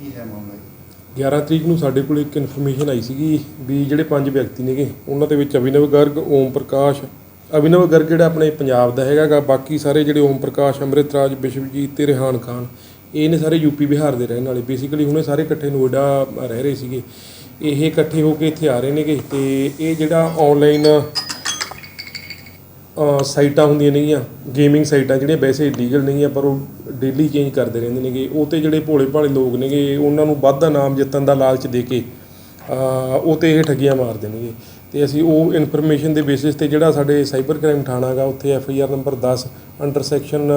ਕੀ ਹੈ ਮਾਮਲਾ ਜੀ? 11 ਤਰੀਕ ਨੂੰ ਸਾਡੇ ਕੋਲ ਇੱਕ ਇਨਫੋਰਮੇਸ਼ਨ ਆਈ ਸੀਗੀ ਵੀ ਜਿਹੜੇ ਪੰਜ ਵਿਅਕਤੀ ਨੇਗੇ, ਉਹਨਾਂ ਦੇ ਵਿੱਚ ਅਭਿਨਵ ਗਰਗ, ਓਮ ਪ੍ਰਕਾਸ਼, ਅਭਿਨਵ ਗਰਗ ਜਿਹੜਾ ਆਪਣੇ ਪੰਜਾਬ ਦਾ ਹੈਗਾਗਾ, ਬਾਕੀ ਸਾਰੇ ਜਿਹੜੇ ਓਮ ਪ੍ਰਕਾਸ਼ ਅੰਮ੍ਰਿਤਰਾਜ ਵਿਸ਼ਵਜੀਤ ਤੇ ਰਿਹਾਨ ਖਾਨ, ਇਹ ਨੇ ਸਾਰੇ ਯੂਪੀ ਬਿਹਾਰ ਦੇ ਰਹਿਣ ਵਾਲੇ। ਬੇਸਿਕਲੀ ਹੁਣੇ ਸਾਰੇ ਇਕੱਠੇ ਨੋਇਡਾ ਰਹਿ ਰਹੇ ਸੀਗੇ। ਇਹ ਇਕੱਠੇ ਹੋ ਕੇ ਇੱਥੇ ਆ ਰਹੇ ਨੇਗੇ ਤੇ ਇਹ ਜਿਹੜਾ ਆਨਲਾਈਨ ਸਾਈਟਾਂ ਹੁੰਦੀਆਂ ਨੇਗੀਆਂ ਗੇਮਿੰਗ ਸਾਈਟਾਂ ਜਿਹੜੀਆਂ ਵੈਸੇ ਲੀਗਲ ਨਹੀਂ ਆ ਪਰ ਉਹ ਡੇਲੀ ਚੇਂਜ ਕਰਦੇ ਰਹਿੰਦੇ ਨੇਗੇ। ਉਹ ਤੇ ਜਿਹੜੇ ਭੋਲੇ ਭਾਲੇ ਲੋਕ ਨੇਗੇ, ਉਹਨਾਂ ਨੂੰ ਵੱਧ ਦਾ ਨਾਮ ਜਿੱਤਣ ਦਾ ਲਾਲਚ ਦੇ ਕੇ ਉਹ ਤੇ ਇਹ ਠੱਗੀਆਂ ਮਾਰਦੇ ਨੇਗੇ ਤੇ ਅਸੀਂ ਉਹ ਇਨਫੋਰਮੇਸ਼ਨ ਦੇ ਬੇਸਿਸ ਤੇ ਜਿਹੜਾ ਸਾਡੇ ਸਾਈਬਰ ਕ੍ਰਾਈਮ ਥਾਣਾ ਗਾ ਉੱਥੇ F I R number 10 under section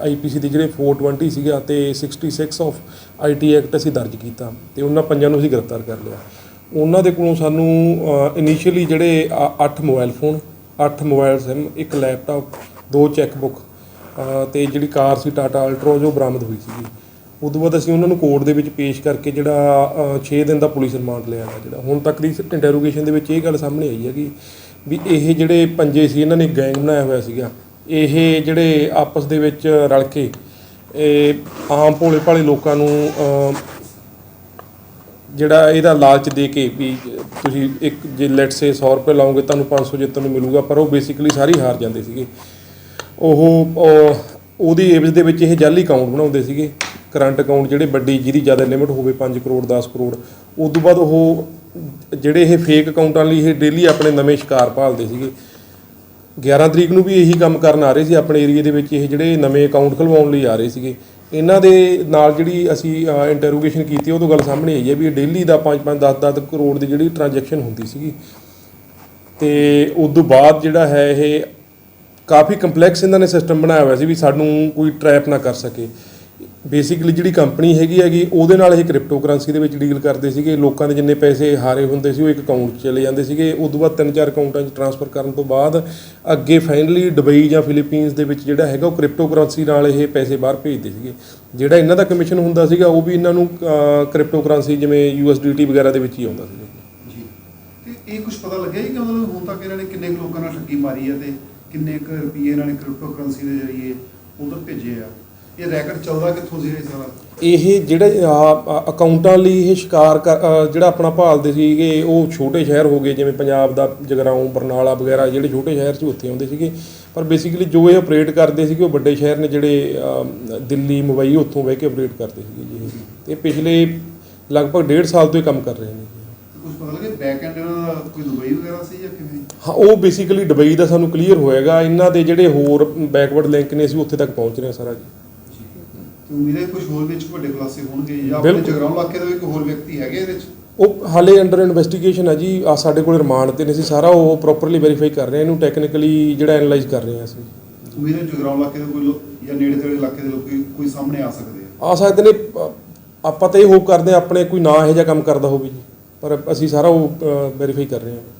I P C ਦੇ ਜਿਹੜੇ 420 ਸੀਗਾ, ਤੇ 66 ਆਫ ਆਈ ਟੀ ਐਕਟ ਅਸੀਂ ਦਰਜ ਕੀਤਾ। ਤੇ ਉਹਨਾਂ ਪੰਜਾਂ ਨੂੰ ਅਸੀਂ ਗ੍ਰਿਫਤਾਰ ਕਰ ਲਿਆ। ਉਹਨਾਂ ਦੇ ਕੋਲੋਂ ਸਾਨੂੰ ਇਨੀਸ਼ੀਅਲੀ ਜਿਹੜੇ 8 ਮੋਬਾਈਲ ਫੋਨ 8 ਮੋਬਾਈਲ ਸਿਮ, ਇੱਕ ਲੈਪਟਾਪ, ਦੋ ਚੈੱਕ ਬੁੱਕ ਤੇ ਜਿਹੜੀ ਕਾਰ ਸੀ ਟਾਟਾ ਅਲਟ੍ਰੋ ਜੋ ਬਰਾਮਦ ਹੋਈ ਸੀਗੀ। ਉਸ ਤੋਂ ਬਾਅਦ ਅਸੀਂ ਉਹਨਾਂ ਨੂੰ ਕੋਰਟ ਦੇ ਵਿੱਚ ਪੇਸ਼ ਕਰਕੇ ਜਿਹੜਾ 6 ਦਿਨ ਦਾ ਪੁਲਿਸ ਰਿਮਾਂਡ ਲਿਆ ਗਾ ਜਿਹੜਾ। ਹੁਣ ਤੱਕ ਦੀ ਇੰਟਰੋਗੇਸ਼ਨ ਦੇ ਵਿੱਚ ਇਹ ਗੱਲ ਸਾਹਮਣੇ ਆਈ ਹੈ ਕਿ ਵੀ ਇਹ ਜਿਹੜੇ ਪੰਜੇ ਸੀ, ਇਹਨਾਂ ਨੇ ਗੈਂਗ ਬਣਾਇਆ ਹੋਇਆ ਸੀਗਾ। ਇਹ ਜਿਹੜੇ ਆਪਸ ਦੇ ਵਿੱਚ ਰਲ ਕੇ, ਇਹ ਆਮ ਭੋਲੇ ਭਾਲੇ ਲੋਕਾਂ ਨੂੰ ਜਿਹੜਾ ਇਹਦਾ ਲਾਲਚ ਦੇ ਕੇ ਵੀ ਤੁਸੀਂ ਇੱਕ ਜੇ ਲੈਟ ਸੇ 100 ਰੁਪਏ ਲਾਓਗੇ ਤੁਹਾਨੂੰ 500 ਜਿੱਤਣ ਨੂੰ ਮਿਲੂਗਾ, ਪਰ ਉਹ ਬੇਸਿਕਲੀ ਸਾਰੀ ਹਾਰ ਜਾਂਦੇ ਸੀਗੇ। ਉਹ ਉਹਦੀ ਏਵਜ ਦੇ ਵਿੱਚ ਇਹ ਜਾਲੀ ਅਕਾਊਂਟ ਬਣਾਉਂਦੇ ਸੀਗੇ। ਕਰੰਟ ਅਕਾਊਂਟ ਜਿਹੜੇ ਵੱਡੀ ਜਿਹਦੀ ਜ਼ਿਆਦਾ ਲਿਮਿਟ ਹੋਵੇ 5 ਕਰੋੜ 10 ਕਰੋੜ ਉਸ ਤੋਂ ਬਾਅਦ ਉਹ ਜਿਹੜੇ ਇਹ ਫੇਕ ਅਕਾਊਂਟਾਂ ਲਈ ਇਹ ਡੇਲੀ ਆਪਣੇ ਨਵੇਂ ਸ਼ਿਕਾਰ ਭਾਲਦੇ ਸੀਗੇ। 11 ਤਰੀਕ ਨੂੰ ਵੀ ਇਹੀ ਕੰਮ ਕਰਨ ਆ ਰਹੇ ਸੀ, ਆਪਣੇ ਏਰੀਆ ਦੇ ਵਿੱਚ ਇਹ ਜਿਹੜੇ ਨਵੇਂ ਅਕਾਊਂਟ ਖੁਲਵਾਉਣ ਲਈ ਆ ਰਹੇ ਸੀਗੇ। ਇਹਨਾਂ ਦੇ ਨਾਲ ਜਿਹੜੀ ਅਸੀਂ ਇੰਟਰੋਗੇਸ਼ਨ ਕੀਤੀ, ਉਹ ਤੋਂ ਗੱਲ ਸਾਹਮਣੇ ਆਈ ਹੈ ਵੀ ਇਹ ਡੇਲੀ ਦਾ 5-5 10-10 ਕਰੋੜ ਦੀ ਜਿਹੜੀ ਟ੍ਰਾਂਜੈਕਸ਼ਨ ਹੁੰਦੀ ਸੀਗੀ। ਤੇ ਉਸ ਤੋਂ ਬਾਅਦ ਜਿਹੜਾ ਹੈ ਇਹ ਕਾਫੀ ਕੰਪਲੈਕਸ ਇਹਨਾਂ ਨੇ ਸਿਸਟਮ ਬਣਾਇਆ ਹੋਇਆ ਸੀ ਵੀ ਸਾਨੂੰ ਕੋਈ ਟਰੈਪ ਨਾ ਕਰ ਸਕੇ। ਬੇਸਿਕਲੀ ਜਿਹੜੀ ਕੰਪਨੀ ਹੈਗੀ ਹੈਗੀ, ਉਹਦੇ ਨਾਲ ਇਹ ਕ੍ਰਿਪਟੋ ਕਰੰਸੀ ਦੇ ਵਿੱਚ ਡੀਲ ਕਰਦੇ ਸੀਗੇ। ਲੋਕਾਂ ਦੇ ਜਿੰਨੇ ਪੈਸੇ ਹਾਰੇ ਹੁੰਦੇ ਸੀ, ਉਹ ਇੱਕ ਅਕਾਊਂਟ 'ਚ ਚਲੇ ਜਾਂਦੇ ਸੀਗੇ। ਉਸ ਤੋਂ ਬਾਅਦ ਤਿੰਨ ਚਾਰ ਅਕਾਊਂਟਾਂ 'ਚ ਟ੍ਰਾਂਸਫਰ ਕਰਨ ਤੋਂ ਬਾਅਦ ਅੱਗੇ ਫਾਈਨਲੀ ਦੁਬਈ ਜਾਂ ਫਿਲੀਪੀਨਸ ਦੇ ਵਿੱਚ ਜਿਹੜਾ ਹੈਗਾ, ਉਹ ਕ੍ਰਿਪਟੋ ਕਰੰਸੀ ਨਾਲ ਇਹ ਪੈਸੇ ਬਾਹਰ ਭੇਜਦੇ ਸੀਗੇ। ਜਿਹੜਾ ਇਹਨਾਂ ਦਾ ਕਮਿਸ਼ਨ ਹੁੰਦਾ ਸੀਗਾ, ਉਹ ਵੀ ਇਹਨਾਂ ਨੂੰ ਕ੍ਰਿਪਟੋ ਕਰੰਸੀ ਜਿਵੇਂ ਯੂਐਸਡੀਟੀ ਵਗੈਰਾ ਦੇ ਵਿੱਚ ਹੀ ਆਉਂਦਾ ਸੀਗਾ। ਜੀ। ਤੇ ਇਹ ਕੁਝ ਪਤਾ ਲੱਗਿਆ ਜੀ ਕਿ ਮਤਲਬ ਹੁਣ ਤੱਕ ਇਹਨਾਂ ਨੇ ਕਿੰਨੇ ਕੁ ਲੋਕਾਂ ਨਾਲ ਠੱਗੀ ਮਾਰੀ ਹੈ ਤੇ ਕਿੰਨੇ ਕੁ ਰੁਪਏ ਇਹਨਾਂ ਨੇ ਕ੍ਰਿਪਟੋ ਕਰੰਸੀ ਦੇ ਜ਼ਰੀਏ ਉਧਰ ਭੇਜੇ ਆ? ਇਹ ਰੈਕਟ ਚੱਲਦਾ ਕਿੱਥੋਂ ਸੀ ਇਹ ਸਾਰਾ? ਇਹ ਜਿਹੜੇ ਅਕਾਊਂਟਾਂ ਲਈ ਇਹ ਸ਼ਿਕਾਰ ਜਿਹੜਾ ਆਪਣਾ ਭਾਲਦੇ ਸੀਗੇ ਉਹ ਛੋਟੇ ਸ਼ਹਿਰ ਹੋ ਗਏ ਜਿਵੇਂ ਪੰਜਾਬ ਦਾ ਜਗਰਾਉਂ ਬਰਨਾਲਾ ਵਗੈਰਾ ਜਿਹੜੇ ਛੋਟੇ ਸ਼ਹਿਰ ਸੀ ਉੱਥੇ ਆਉਂਦੇ ਸੀਗੇ। ਪਰ ਬੇਸਿਕਲੀ ਜੋ ਇਹ ਆਪਰੇਟ ਕਰਦੇ ਸੀਗੇ ਉਹ ਵੱਡੇ ਸ਼ਹਿਰ ਨੇ ਜਿਹੜੇ ਦਿੱਲੀ ਮੁੰਬਈ ਉੱਥੋਂ ਬਹਿ ਕੇ ਆਪਰੇਟ ਕਰਦੇ ਸੀਗੇ ਜੀ ਇਹ। ਤੇ ਪਿਛਲੇ ਲਗਭਗ ਡੇਢ ਸਾਲ ਤੋਂ ਇਹ ਕੰਮ ਕਰ ਰਹੇ ਨੇ। ਕੁਝ ਪਤਾ ਲੱਗਿਆ ਬੈਕ ਐਂਡ ਇਹਨਾਂ ਦਾ ਕੋਈ ਦੁਬਈ ਵਗੈਰਾ ਸੀ ਜਾਂ ਕਿਵੇਂ? ਹਾਂ ਉਹ ਬੇਸਿਕਲੀ ਦੁਬਈ ਦਾ ਸਾਨੂੰ ਕਲੀਅਰ ਹੋਏਗਾ। ਇਹਨਾਂ ਦੇ ਜਿਹੜੇ ਹੋਰ ਬੈਕਵਰਡ ਲਿੰਕ ਨੇ ਅਸੀਂ ਉੱਥੇ ਤੱਕ ਪਹੁੰਚ ਰਹੇ ਹਾਂ ਸਾਰਾ ਜੀ। ਤੇ ਉਮੀਦ ਹੈ ਕੁਝ ਹੋਰ ਵਿੱਚ ਵੱਡੇ ਖੁਲਾਸੇ ਹੋਣਗੇ ਜਾਂ ਆਪਣੇ ਬਿਲਕੁਲ। ਜਗਰਾਉਂ ਇਲਾਕੇ ਦਾ ਵੀ ਕੋਈ ਹੋਰ ਵਿਅਕਤੀ ਹੈਗੇ ਇਹਦੇ ਵਿੱਚ? ਉਹ ਹਾਲੇ ਅੰਡਰ ਇਨਵੈਸਟੀਗੇਸ਼ਨ ਹੈ ਜੀ ਆ ਸਾਡੇ ਕੋਲ ਰਿਮਾਂਡ ਤੇ ਨੇ ਅਸੀਂ ਸਾਰਾ ਉਹ ਪ੍ਰੋਪਰਲੀ ਵੈਰੀਫਾਈ ਕਰ ਰਹੇ ਹਾਂ ਇਹਨੂੰ ਟੈਕਨੀਕਲੀ ਜਿਹੜਾ ਐਨਾਲਾਈਜ਼ ਕਰ ਰਹੇ ਹਾਂ ਅਸੀਂ। ਉਮੀਦ ਹੈ ਜਗਰਾਉਂ ਇਲਾਕੇ ਦੇ ਕੋਈ ਲੋਕ ਜਾਂ ਨੇੜੇ ਤੇੜੇ ਇਲਾਕੇ ਦੇ ਲੋਕ ਕੋਈ ਸਾਹਮਣੇ ਆ ਸਕਦੇ ਆ। ਆ ਸਕਦੇ ਨੇ ਅ, ਆਪਾਂ ਤਾਂ ਇਹ ਹੋਪ ਕਰਦੇ ਹਾਂ ਆਪਣੇ ਕੋਈ ਨਾ ਇਹੋ ਜਿਹਾ ਕੰਮ ਕਰਦਾ ਹੋਵੇ ਜੀ ਪਰ ਅਸੀਂ ਸਾਰਾ ਉਹ ਵੈਰੀਫਾਈ ਕਰ ਰਹੇ ਹਾਂ।